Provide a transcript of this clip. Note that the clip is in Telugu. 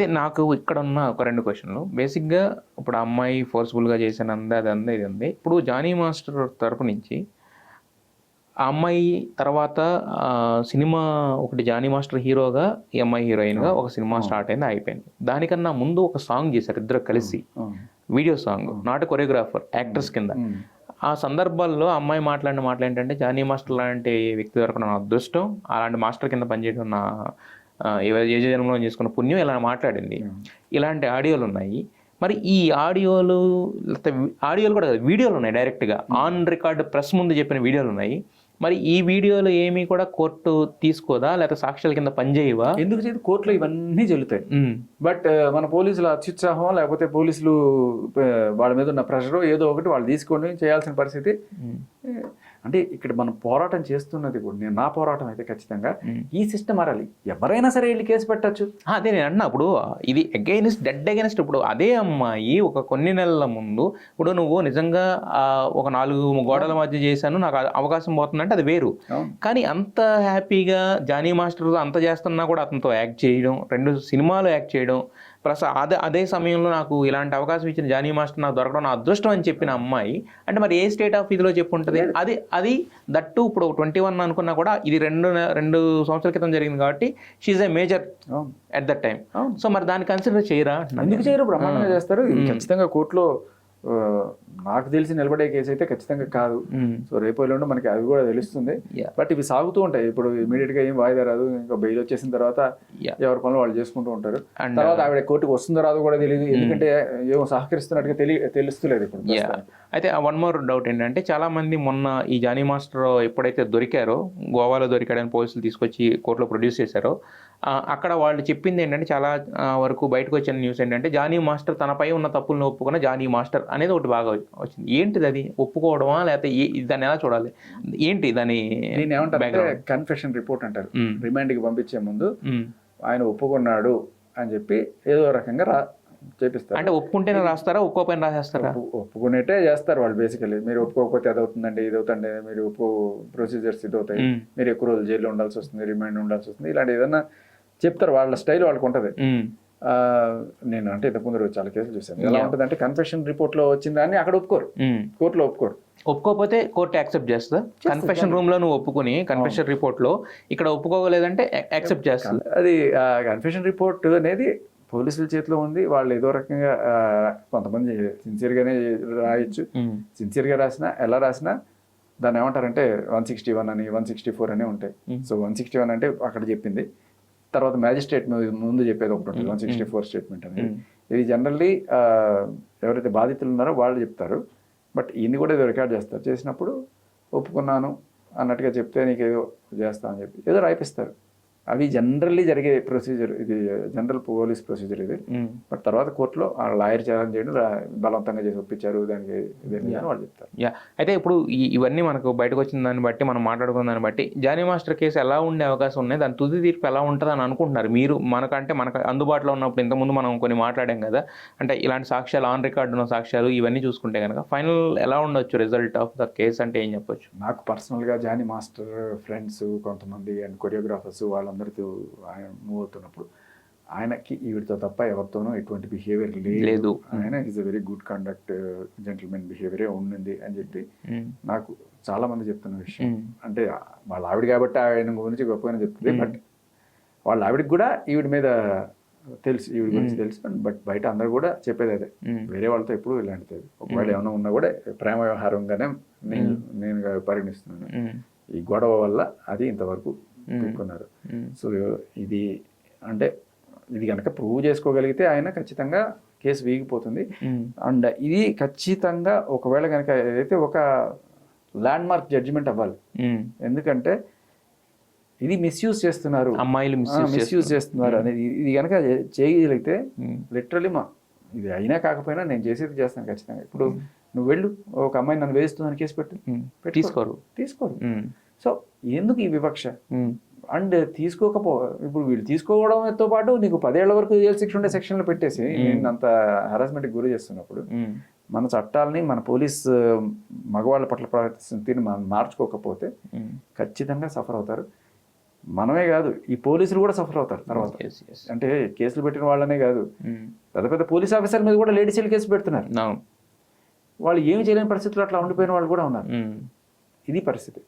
అయితే నాకు ఇక్కడ ఉన్న ఒక రెండు క్వశ్చన్లు. బేసిక్గా ఇప్పుడు అమ్మాయి ఫోర్స్ఫుల్గా చేసిన అందా అది అందా ఇది ఉంది ఇప్పుడు జానీ మాస్టర్ తరపు నుంచి ఆ అమ్మాయి తర్వాత సినిమా ఒకటి జానీ మాస్టర్ హీరోగా ఈ అమ్మాయి హీరోయిన్గా ఒక సినిమా స్టార్ట్ అయింది అయిపోయింది. దానికన్నా ముందు ఒక సాంగ్ చేశారు ఇద్దరు కలిసి. Video song. Not choreographer actors కింద. ఆ సందర్భాల్లో అమ్మాయి మాట్లాడిన మాటలు ఏంటంటే జానీ మాస్టర్ లాంటి వ్యక్తి దొరకడం నా అదృష్టం అలాంటి మాస్టర్ కింద పనిచేయడం నా ఏ- జన్మలో చేసుకున్న పుణ్యం ఇలా మాట్లాడింది. ఇలాంటి ఆడియోలు ఉన్నాయి. మరి ఈ ఆడియోలు లేకపోతే ఆడియోలు కూడా కాదు వీడియోలు ఉన్నాయి డైరెక్ట్గా ఆన్ రికార్డ్ ప్రెస్ ముందు చెప్పిన వీడియోలు ఉన్నాయి. మరి ఈ వీడియోలు ఏమీ కూడా కోర్టు తీసుకోదా లేకపోతే సాక్ష్యాల కింద పనిచేయవా? ఎందుకు చేతి కోర్టులో ఇవన్నీ జరుగుతాయి. ఉమ్, బట్ మన పోలీసుల అత్యుత్సాహం లేకపోతే పోలీసులు వాళ్ళ మీద ఉన్న ప్రెషర్ ఏదో ఒకటి వాళ్ళు తీసుకొని చేయాల్సిన పరిస్థితి. అంటే ఇక్కడ మనం పోరాటం చేస్తున్నది కూడా నేను నా పోరాటం అయితే ఖచ్చితంగా. ఈ సిస్టమ్ మారాలి ఎవరైనా సరే వెళ్ళి కేసు పెట్టచ్చు. అదే నేను అన్నా ఇప్పుడు ఇది అగైనెస్ట్ డెడ్ అగైనెస్ట్ ఇప్పుడు అదే అమ్మాయి ఒక కొన్ని నెలల ముందు ఇప్పుడు నువ్వు నిజంగా ఒక నాలుగు గోడల మధ్య చేశాను నాకు అవకాశం పోతుందంటే అది వేరు. కానీ అంత హ్యాపీగా జానీ మాస్టర్ అంత చేస్తున్నా కూడా అతనితో యాక్ట్ చేయడం రెండు సినిమాలు యాక్ట్ చేయడం ప్లస్ అదే అదే సమయంలో నాకు ఇలాంటి అవకాశం ఇచ్చిన జానీ మాస్టర్ నాకు దొరకడం నా అదృష్టం అని చెప్పిన అమ్మాయి. అంటే మరి ఏ స్టేట్ ఆఫ్ ఇదిలో చెప్పు ఉంటుంది అది అది దట్టు ఇప్పుడు ట్వంటీ వన్ అనుకున్నా కూడా ఇది రెండు రెండు సంవత్సరాల క్రితం జరిగింది కాబట్టి she a major at that time so మరి దాన్ని కన్సిడర్ చేయరా? ఎందుకు చేయరు? బ్రహ్మాండంగా చేస్తారు. ఖచ్చితంగా కోర్టులో నాకు తెలిసి నిలబడే కేసు అయితే ఖచ్చితంగా కాదు. సో రేపు ఎల్లుండి మనకి అది కూడా తెలుస్తుంది. బట్ ఇవి సాగుతూ ఉంటాయి. ఇప్పుడు ఇమీడియట్గా ఏం వాయిదా రాదు. ఇంకా బెయిల్ వచ్చేసిన తర్వాత. ఎవరి పనులు వాళ్ళు చేసుకుంటూ ఉంటారు. తర్వాత ఆవిడ కోర్టుకు వస్తుందో రాదో కూడా తెలియదు. ఎందుకంటే ఏమో సహకరిస్తున్నట్టుగా తెలియ తెలుస్తలేదు ఇప్పుడు అయితే వన్ మోర్ డౌట్ ఏంటంటే చాలా మంది మొన్న ఈ జానీ మాస్టర్ ఎప్పుడైతే దొరికారో గోవాలో దొరికాడని పోలీసులు తీసుకొచ్చి కోర్టులో ప్రొడ్యూస్ చేశారో అక్కడ వాళ్ళు చెప్పింది ఏంటంటే చాలా వరకు బయటకు వచ్చిన న్యూస్ ఏంటంటే జానీ మాస్టర్ తనపై ఉన్న తప్పులను ఒప్పుకున్న జానీ మాస్టర్ అనేది ఒకటి బాగా వచ్చింది. ఏంటిది అది? ఒప్పుకోవడమా? లేకపోతే దాన్ని ఎలా చూడాలి? ఏంటి దాని ఏమంటారు background? కన్ఫెషన్ రిపోర్ట్ అంటారు. రిమాండ్కి పంపించే ముందు. ఆయన ఒప్పుకున్నాడు అని చెప్పి ఏదో రకంగా రా చేపిస్తారు. అంటే ఒప్పుకుంటేనే రాస్తారా? ఒప్పుకోపోయిన రాసేస్తారా? ఒప్పు- ఒప్పుకునేటే చేస్తారు వాళ్ళు బేసికలీ మీరు ఒప్పుకోకపోతే అది అవుతుందండి ఇది అవుతుంది మీరు ఒప్పు ప్రొసీజర్స్ ఇది అవుతాయి. మీరు ఎక్కువ రోజులు జైల్లో ఉండాల్సి వస్తుంది రిమైండ్ ఉండాల్సి వస్తుంది. ఇలాంటి ఏదన్నా చెప్తారు. వాళ్ళ స్టైల్ వాళ్ళకి ఉంటుంది నేను అంటే ఇంతకుముందు రోజు చాలా కేసులు చూశాను. ఎలా. ఉంటుంది అంటే కన్ఫెషన్ రిపోర్ట్లో వచ్చిన దాన్ని అక్కడ ఒప్పుకోరు. కోర్టులో ఒప్పుకోరు. ఒప్పుకోకపోతే కోర్టు యాక్సెప్ట్ చేస్తుందా? కన్ఫెషన్ రూమ్లో నువ్వు ఒప్పుకుని కన్ఫెషన్ రిపోర్ట్లో ఇక్కడ ఒప్పుకోలేదంటే యాక్సెప్ట్ చేస్తుంది. అది కన్ఫెషన్ రిపోర్ట్ అనేది పోలీసుల చేతిలో ఉంది. వాళ్ళు ఏదో రకంగా కొంతమంది సిన్సియర్గానే రాయొచ్చు. సిన్సియర్గా రాసినా ఎలా రాసినా దాన్ని ఏమంటారంటే వన్ సిక్స్టీ వన్ అని వన్ సిక్స్టీ ఫోర్ అని ఉంటాయి. సో వన్ సిక్స్టీ వన్ అంటే అక్కడ చెప్పింది. తర్వాత మ్యాజిస్ట్రేట్ ముందు చెప్పేది ఒకటి ఉంటుంది వన్ సిక్స్టీ ఫోర్ స్టేట్మెంట్ అనేది. ఇది జనరల్లీ ఎవరైతే బాధితులు ఉన్నారో వాళ్ళు చెప్తారు. బట్ ఇన్ని కూడా ఏదో రికార్డ్ చేస్తారు. చేసినప్పుడు ఒప్పుకున్నాను అన్నట్టుగా చెప్తే నీకు ఏదో చేస్తా అని చెప్పి ఏదో రాయిపిస్తారు. అవి జనరల్లీ జరిగే ప్రొసీజర్ ఇది జనరల్ పోలీస్ ప్రొసీజర్ ఇది. బట్ తర్వాత కోర్టులో ఆ లాయర్ ఛాలెంజ్ చేయడం బలవంతంగా చేసి ఒప్పించారు దానికి వాళ్ళు చెప్తారు. యా అయితే ఇప్పుడు ఇవన్నీ మనకు బయటకు వచ్చిన దాన్ని బట్టి మనం మాట్లాడుకున్న దాన్ని బట్టి జానీ మాస్టర్ కేసు ఎలా ఉండే అవకాశం ఉన్నాయి? దాని తుది తీర్పు ఎలా ఉంటుంది అని అనుకుంటున్నారు? మీరు మనకంటే మనకు అందుబాటులో ఉన్నప్పుడు ఇంతకుముందు మనం కొన్ని మాట్లాడాం కదా అంటే ఇలాంటి సాక్ష్యాలు ఆన్ రికార్డ్ ఉన్న సాక్ష్యాలు ఇవన్నీ చూసుకుంటే కనుక ఫైనల్ ఎలా ఉండొచ్చు రిజల్ట్ ఆఫ్ ద కేసు అంటే ఏం చెప్పొచ్చు? నాకు పర్సనల్గా జానీ మాస్టర్ ఫ్రెండ్స్ కొంతమంది అండ్ కొరియోగ్రాఫర్స్ వాళ్ళందరితో ఆయన మూవ్ అవుతున్నప్పుడు ఆయనకి ఈవిడితో తప్ప ఎవరితోనూ ఎటువంటి బిహేవియర్ లేదు. ఆయన is a very good conduct gentlemen బిహేవియరే ఉండింది అని చెప్పి నాకు చాలా మంది చెప్తున్న విషయం. అంటే వాళ్ళ ఆవిడ కాబట్టి ఆయన గురించి గొప్పగానే చెప్తుంది. బట్ వాళ్ళ ఆవిడకి కూడా ఈవిడ మీద తెలుసు ఈవిడ గురించి తెలుసు బట్ బయట అందరు కూడా చెప్పేది అదే. వేరే వాళ్ళతో ఎప్పుడు ఇలాంటిది ఒకవేళ ఏమైనా ఉన్నా కూడా ప్రేమ వ్యవహారంగానే నేను నేను పరిగణిస్తున్నాను. ఈ గొడవ వల్ల అది ఇంతవరకు పెట్టుకున్నారు సో ఇది అంటే ఇది కనుక ప్రూవ్ చేసుకోగలిగితే ఆయన ఖచ్చితంగా కేసు వీగిపోతుంది. అండ్ ఇది ఖచ్చితంగా ఒకవేళ కనుక ఏదైతే ఒక ల్యాండ్ మార్క్ జడ్జిమెంట్ అవ్వాలి ఎందుకంటే ఇది మిస్యూజ్ చేస్తున్నారు. అమ్మాయిలు మిస్యూజ్ చేస్తున్నారు. అనేది ఇది కనుక చేయగలిగితే లిటరలీ మా ఇది అయినా కాకపోయినా నేను చేసేది చేస్తాను ఖచ్చితంగా. ఇప్పుడు నువ్వు వెళ్ళు ఒక అమ్మాయి నన్ను వేస్తుందని కేసు పెట్టు. తీసుకోరు. తీసుకోరు. సో ఎందుకు ఈ వివక్ష. అండ్ తీసుకోకపో ఇప్పుడు వీళ్ళు తీసుకోవడంతో పాటు నీకు పదేళ్ళ వరకు జైలు శిక్ష ఉండే సెక్షన్లు పెట్టేసి నేను అంత హరాస్మెంట్కి గురి చేస్తున్నప్పుడు. మన చట్టాలని మన పోలీస్ మగవాళ్ళ పట్ల ప్రవర్తిస్తున్న మనం మార్చుకోకపోతే. ఖచ్చితంగా సఫర్ అవుతారు మనమే కాదు ఈ పోలీసులు కూడా సఫర్ అవుతారు తర్వాత. అంటే కేసులు పెట్టిన వాళ్ళనే కాదు. పెద్ద పెద్ద పోలీస్ ఆఫీసర్ మీద కూడా లేడీస్ కేసు పెడుతున్నారు వాళ్ళు ఏమి చేయలేని పరిస్థితుల్లో అట్లా ఉండిపోయిన వాళ్ళు కూడా ఉన్నారు. ఇది పరిస్థితి